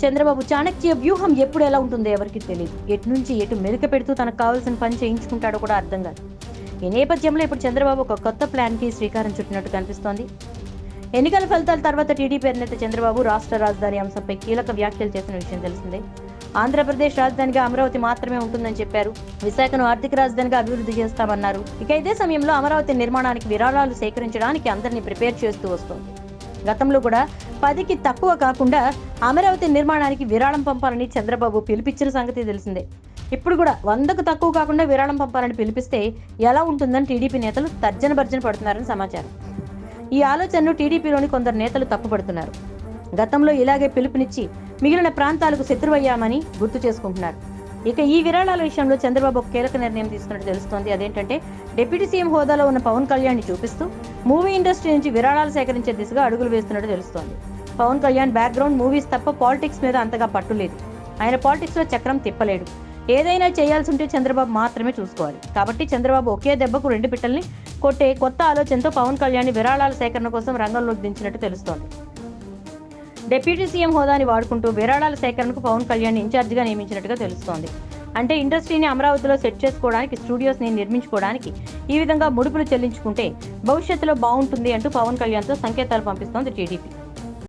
చంద్రబాబు చాణక్య వ్యూహం ఎప్పుడు ఎలా ఉంటుందో ఎవరికి తెలియదు ఎటు నుంచి ఎటు మెరుక పెడుతూ తనకు కావాల్సిన పని చేయించుకుంటాడో కూడా అర్థం కాదు. ఈ నేపథ్యంలో ఇప్పుడు చంద్రబాబు ఒక కొత్త ప్లాన్కి శ్రీకారం చుట్టినట్టు కనిపిస్తోంది. ఎన్నికల ఫలితాల తర్వాత టీడీపీ అధినేత చంద్రబాబు రాష్ట్ర రాజధాని అంశంపై కీలక వ్యాఖ్యలు చేసిన విషయం తెలిసిందే. ఆంధ్రప్రదేశ్ రాజధానిగా అమరావతి మాత్రమే ఉంటుందని చెప్పారు. విశాఖను ఆర్థిక రాజధానిగా అభివృద్ధి చేస్తామన్నారు. ఇక ఇదే సమయంలో అమరావతి నిర్మాణానికి విరాళాలు సేకరించడానికి అందరినీ ప్రిపేర్ చేస్తూ వస్తోంది. గతంలో కూడా పదికి తక్కువ కాకుండా అమరావతి నిర్మాణానికి విరాళం పంపాలని చంద్రబాబు పిలిపించిన సంగతి తెలిసిందే. ఇప్పుడు కూడా వందకు తక్కువ కాకుండా విరాళం పంపాలని పిలిపిస్తే ఎలా ఉంటుందని టీడీపీ నేతలు తర్జన భర్జన పడుతున్నారని సమాచారం. ఈ ఆలోచనను టీడీపీలోని కొందరు నేతలు తప్పుపడుతున్నారు. గతంలో ఇలాగే పిలుపునిచ్చి మిగిలిన ప్రాంతాలకు శత్రువయ్యామని గుర్తు చేసుకుంటున్నారు. ఇక ఈ విరాళాల విషయంలో చంద్రబాబు కీలక నిర్ణయం తీసుకున్నట్టు తెలుస్తోంది. అదేంటంటే డిప్యూటీ సీఎం హోదాలో ఉన్న పవన్ కళ్యాణ్ని చూపిస్తూ మూవీ ఇండస్ట్రీ నుంచి విరాళాలు సేకరించే దిశగా అడుగులు వేస్తున్నట్టు తెలుస్తోంది. పవన్ కళ్యాణ్ బ్యాక్గ్రౌండ్ మూవీస్ తప్ప పాలిటిక్స్ మీద అంతగా పట్టు లేదు. ఆయన పాలిటిక్స్లో చక్రం తిప్పలేడు. ఏదైనా చేయాల్సి ఉంటే చంద్రబాబు మాత్రమే చూసుకోవాలి. కాబట్టి చంద్రబాబు ఒకే దెబ్బకు రెండు పిట్టల్ని కొట్టే కొత్త ఆలోచనతో పవన్ కళ్యాణ్ విరాళాల సేకరణ కోసం రంగంలోకి దించినట్టు తెలుస్తోంది. డిప్యూటీ సీఎం హోదాని వాడుకుంటూ విరాళాల సేకరణకు పవన్ కళ్యాణ్ ఇన్ఛార్జిగా నియమించినట్టుగా తెలుస్తోంది. అంటే ఇండస్ట్రీని అమరావతిలో సెట్ చేసుకోవడానికి స్టూడియోస్ని నిర్మించుకోవడానికి ఈ విధంగా ముడుపులు చెల్లించుకుంటే భవిష్యత్తులో బాగుంటుంది అంటూ పవన్ కళ్యాణ్తో సంకేతాలు పంపిస్తోంది టీడీపీ.